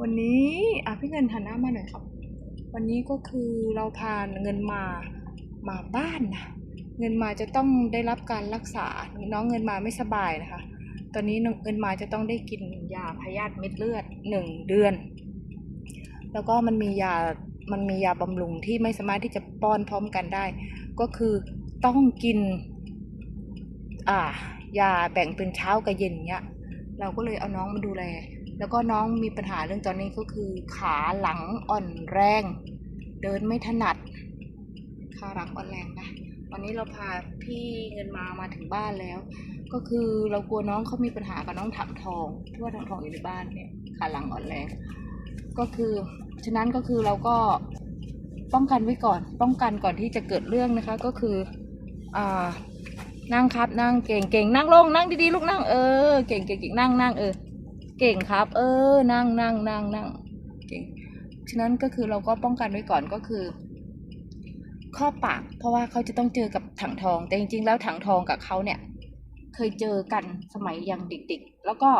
วันนี้อะพี่เงินหันหน้ามาหน่อยครับ วันนี้ก็คือเราพาเงินมามาบ้านนะเงินมาจะต้องได้รับการรักษา น้องเงินมาไม่สบายนะคะ ตอนนี้เงินมาจะต้องได้กินยาพยาธิเม็ดเลือดหนึ่งเดือน แล้วก็มันมียา มันมียาบำรุงที่ไม่สามารถที่จะป้อนพร้อมกันได้ ก็คือต้องกิน อ่ายาแบ่งเป็นเช้ากับเย็นเนี้ย เราก็เลยเอาน้องมาดูแล แล้วก็น้องมีปัญหาเรื่องตอนนี้ก็คือขาหลังอ่อนแรง เดินไม่ถนัดขาหลังอ่อนแรงนะวันนี้เราพาพี่เงินมามาถึงบ้านแล้ว ก็คือเรากลัวน้องเขามีปัญหากับน้องถังทองที่ว่าถังทองอยู่ในบ้านเนี่ยขาหลังอ่อนแรง ก็คือฉะนั้นก็คือเราก็ป้องกันไว้ก่อน ป้องกันก่อนที่จะเกิดเรื่องนะคะ ก็คืออ่านั่งครับนั่งเก่งเก่งนั่งลงนั่งดีๆลูกนั่งเออเก่งเก่งเก่งนั่งนั่งเออ เก่งครับ เออ นั่งนั่งนั่งนั่งเก่งฉะนั้นก็คือเราก็ป้องกันไว้ก่อนก็คือข้อปาก เพราะว่าเขาจะต้องเจอกับถังทอง แต่จริงๆ แล้วถังทองกับเขาเนี่ย เคยเจอกันสมัยยังเด็กๆ แล้วก็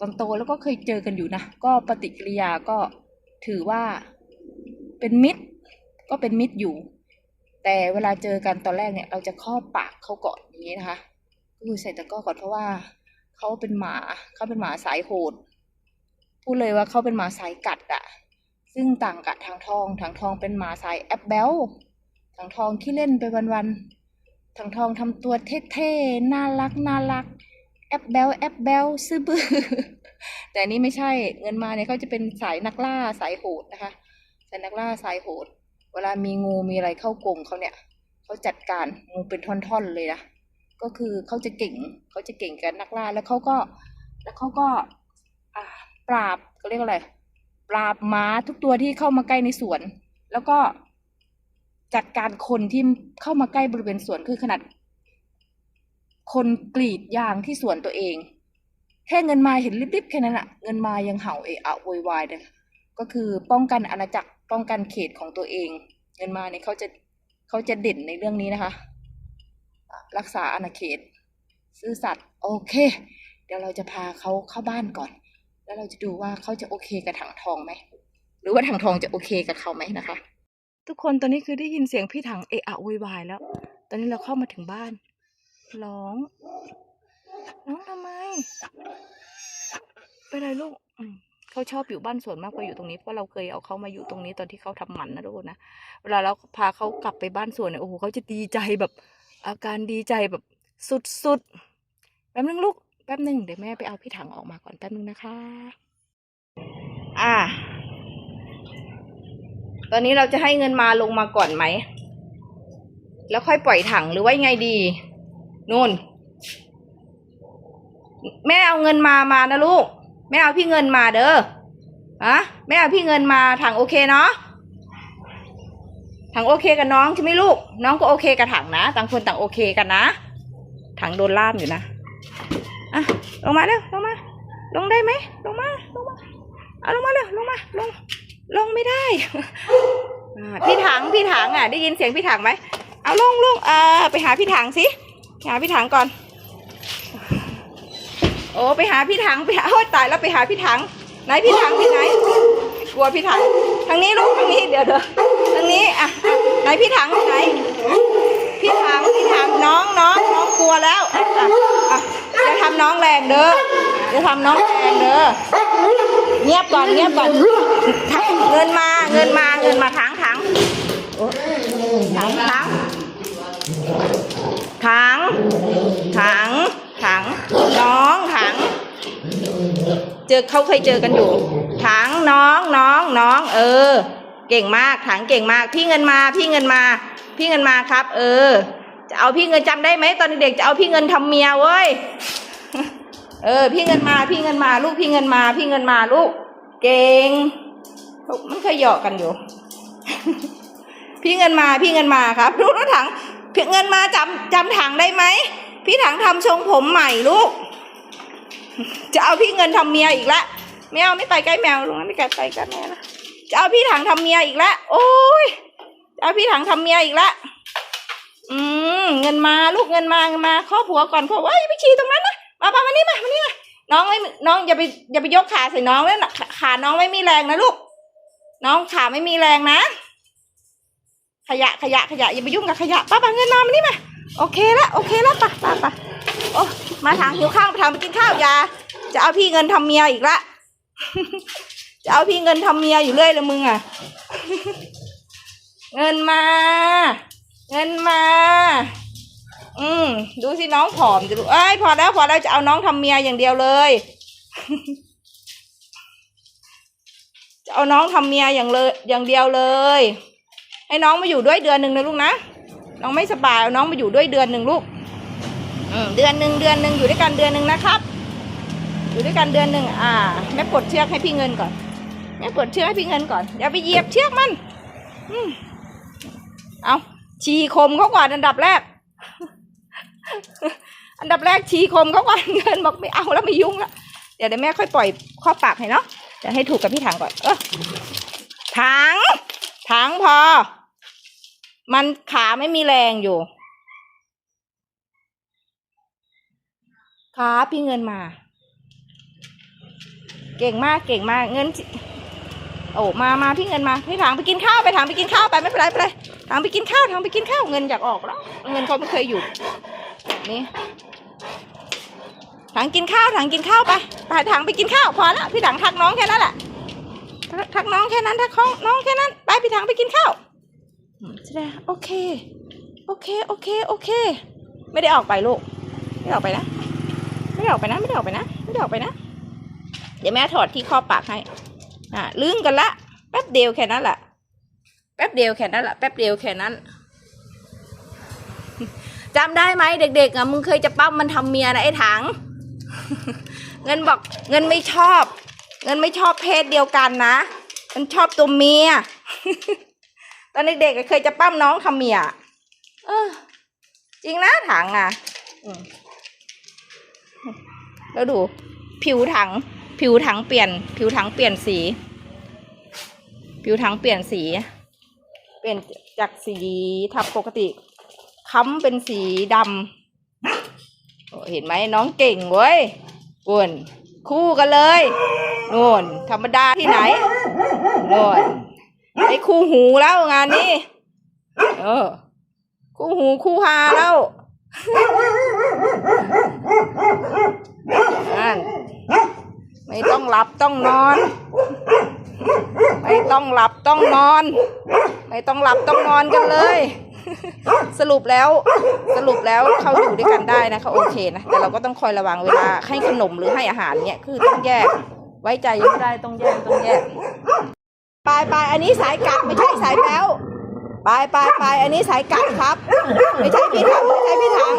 ตอนโตแล้วก็เคยเจอกันอยู่นะ ก็ปฏิกิริยาก็ถือว่าเป็นมิตร ก็เป็นมิตรอยู่ แต่เวลาเจอกันตอนแรกเนี่ย เราจะครอปากเขาก่อนอย่างนี้นะคะก็คือใส่ตะก้อก่อนเพราะว่าเขาเป็นหมาเขาเป็นหมาสายโหด พูดเลยว่าเขาเป็นหมาสายกัดอะซึ่งต่างกับทางทองทางทองเป็นหมาสายแอปเบลทางทองที่เล่นไปวันๆทางทองทำตัวเท่ๆน่ารักน่ารักแอปเบลแอปเบลซื่อบื้อแต่นนี้ไม่ใช่เงินมาเนี่ยเขาจะเป็นสายนักล่าสายโหดนะคะสายนักล่าสายโหด เวลามีงูมีอะไรเข้ากรงเขาเนี่ยเขาจัดการงูเป็นท่อนๆเลยนะก็คือเขาจะเก่งเขาจะเก่งกันนักล่าแล้วเขาก็แล้วเขาก็อ่า ปราบเขาเรียกอะไรปราบม้าทุกตัวที่เข้ามาใกล้ในสวน แล้วก็จัดการคนที่เข้ามาใกล้บริเวณสวนคือขนาด คนกรีดยางที่สวนตัวเอง แค่เงินมาเห็นริบๆแค่นั้นอะเงินมายังเห่าเอะอะโวยวายเลยก็คือป้องกันอาณาจักรป้องกันเขตของตัวเอง เงินมาเนี่ยเขาจะเขาจะเด่นในเรื่องนี้นะคะอะรักษาอาณาเขต ซื่อสัตย์โอเค เดี๋ยวเราจะพาเขาเข้าบ้านก่อน แล้วเราจะดูว่าเขาจะโอเคกับถังทองไหม หรือว่าถังทองจะโอเคกับเขาไหมนะคะ ทุกคนตอนนี้คือได้ยินเสียงพี่ถังเอะอะโวยวายแล้ว ตอนนี้เราเข้ามาถึงบ้าน ร้องร้องทำไมไปเลยลูกเขาชอบอยู่บ้านสวนมากกว่าอยู่ตรงนี้เพราะเราเคยเอาเขามาอยู่ตรงนี้ตอนที่เขาทำหมันนะทุกคนนะเวลาเราพาเขากลับไปบ้านสวนเนี่ยโอ้โหเขาจะดีใจแบบ อาการดีใจแบบสุดๆแป๊บนึงลูก แป๊บนึงเดี๋ยวแม่ไปเอาพี่ถังออกมาก่อนแป๊บนึงนะคะ อ่า ตอนนี้เราจะให้เงินมาลงมาก่อนไหม แล้วค่อยปล่อยถังหรือว่ายังไงดีนู่น แม่เอาเงินมามานะลูก แม่เอาพี่เงินมาเด้ออะแม่เอาพี่เงินมาถังโอเคเนาะถังโอเคกับน้องใช่ไหมลูก น้องก็โอเคกับถังนะ ต่างคนต่างโอเคกันนะ ถังโดนล่ามอยู่นะ อะลงมาเร็วลงมา ลงได้ไหมลงมาลงมาเอาลงมาเร็วลงมาลงลงไม่ได้พี่ถังพี่ถังอะ ได้ยินเสียงพี่ถังไหมเอาลงลงอ่าไปหาพี่ถังสิหาพี่ถังก่อน โอ้ไปหาพี่ถังไปหาโอ้ยตายแล้วไปหาพี่ถัง ไหนพี่ถังที่ไหน กลัวพี่ถังทางนี้ลูกทางนี้เดี๋ยวเดี๋ยวทางนี้อะไหนพี่ถังที่ไหน พี่ถังพี่ถังน้องน้องน้องกลัวแล้วอะอะาทำน้องแรงเด้ออย่าทำน้องแรงเด้อเงียบก่อนเงียบก่อนเงินมาเงินมาเงินมาถังถังถังถังถังถังถังน้องถัง เจอเขาเคยเจอกันอยู่ถังน้องน้องน้อง เออ เก่งมากถังเก่งมาก พี่เงินมาพี่เงินมา พี่เงินมาครับ เออจะเอาพี่เงินจำได้ไหมตอนเด็กจะเอาพี่เงินทำเมียเว้ย เออ พี่เงินมาพี่เงินมา ลูกพี่เงินมา พี่เงินมาลูก เก่งมันเคยหยอกกันอยู่ พี่เงินมาพี่เงินมาครับลูกรถถังพี่เงินมาจำจำถังได้ไหมพี่ถังทำทรงผมใหม่ลูก จะเอาพี่เงินทำเมียอีกแล้วไม่เอาไม่ไปใกล้แมวลุงไม่ไกลไปใกล้แมวนะจะเอาพี่ถังทำเมียอีกแล้วโอ้ยจะเอาพี่ถังทำเมียอีกแล้วอืมเงินมาลูกเงินมาเงินมาข้อผัวก่อนข้อว่าอย่าไปขี่ตรงนั้นนะ มาปามานี่มามานี่มาน้องไม่น้องอย่าไปอย่าไปยกขาใส่น้องแล้วขาน้องไม่มีแรงนะลูก น้องขาไม่มีแรงนะ ขยะขยะขยะอย่าไปยุ่งกับขยะป้าป้าเงินมามานี่มาโอเคละโอเคละป้าป้าป้าโอ้มาทางหิวข้าวไปทำไปกินข้าวยาจะเอาพี่เงินทำเมียอีกละจะเอาพี่เงินทำเมียอยู่เรื่อยเลยมึงอะ เงินมา เงินมา อืมดูสิน้องผอมจะดูเอ้ยพอแล้วพอแล้วจะเอาน้องทำเมียอย่างเดียวเลย จะเอาน้องทำเมียอย่างเลยอย่างเดียวเลย ให้น้องมาอยู่ด้วยเดือนหนึ่งนะลูกนะน้องไม่สบายเอาน้องมาอยู่ด้วยเดือนหนึ่งลูกอเดือนหนึ่งเดือนหนึ่งอยู่ด้วยกันเดือนหนึ่งนะครับ อยู่ด้วยกันเดือนหนึ่งอ่าแม่ปลดเชือกให้พี่เงินก่อนแม่ปลดเชือกให้พี่เงินก่อนอย่าไปเหยียบเชือกมันอืมเอาชีคมเขาก่อนอันดับแรก อันดับแรกชีคมเขาก่อนเงินบอกไม่เอาแล้วไม่ยุ่งแล้วเดี๋ยวเดี๋ยวแม่ค่อยปล่อยข้อปากให้เนาะเดี๋ยวให้ถูกกับพี่ถังก่อน เออถังถังพอ มันขาไม่มีแรงอยู่ขาพี่เงินมา เก่งมากเก่งมากเงิน โอ้มามาพี่เงินมาพี่ถังไปกินข้าวไปถังไปกินข้าวไปไม่เป็นไรไม่เป็นไรถังไปกินข้าวถังไปกินข้าวเงินอยากออกแล้ว เงินเขาไม่เคยหยุด นี่ถังกินข้าวถังกินข้าวไปไปถังไปกินข้าวพอแล้วพี่ถังทักน้องแค่นั้นแหละทักน้องแค่นั้นทักน้องแค่นั้น ไปพี่ถังไปกินข้าวอืมแสดงโอเค โอเคโอเคโอเค ไม่ได้ออกไปลูกไม่ได้ออกไปนะไม่ได้ออกไปนะไม่ได้ออกไปนะไม่ได้ออกไปนะ เดี๋ยวแม่ถอดที่ข้อปากให้อะลื่นกันละแป๊บเดียวแค่นั้นแหละแป๊บเดียวแค่นั้นแหละแป๊บเดียวแค่นั้น จำได้ไหมเด็กๆอะมึงเคยจะปั้มมันทำเมียนะไอ้ถัง เงินบอกเงินไม่ชอบ เงินไม่ชอบเพศเดียวกันนะ มันชอบตัวเมีย ตอนเด็กๆเคยจะปั้มน้องทำเมียเออ จริงนะถังอะแล้วดู ผิวถัง ผิวถังเปลี่ยน ผิวถังเปลี่ยนสี ผิวถังเปลี่ยนสี เปลี่ยนจากสีทับปกติ ค้ำเป็นสีดำเห็นไหมน้องเก่งเว้ยอ้วนคู่กันเลยโน่นธรรมดาที่ไหนโน่นไอ้คู่หูแล้วงานนี้ เออ คู่หูคู่ฮาแล้วนั่นไม่ต้องหลับต้องนอน ไม่ต้องหลับต้องนอน ไม่ต้องหลับต้องนอนกันเลย สรุปแล้วสรุปแล้วเขาอยู่ด้วยกันได้นะเขาโอเคนะแต่เราก็ต้องคอยระวังเวลาให้ขนมหรือให้อาหารเนี่ยคือต้องแยก ไว้ใจยังไม่ได้ต้องแยกต้องแยกไปไปอันนี้สายกัดไม่ใช่สายแป๊วไปไปไปอันนี้สายกัดครับ ไม่ใช่พี่ถังไม่ใช่พี่ถัง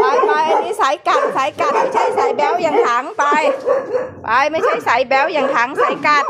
ไปไปอันนี้สายกัดสายกัดไม่ใช่สายแบ้วอย่างถังไป ไปไม่ใช่สายแบ้วอย่างถังสายกัด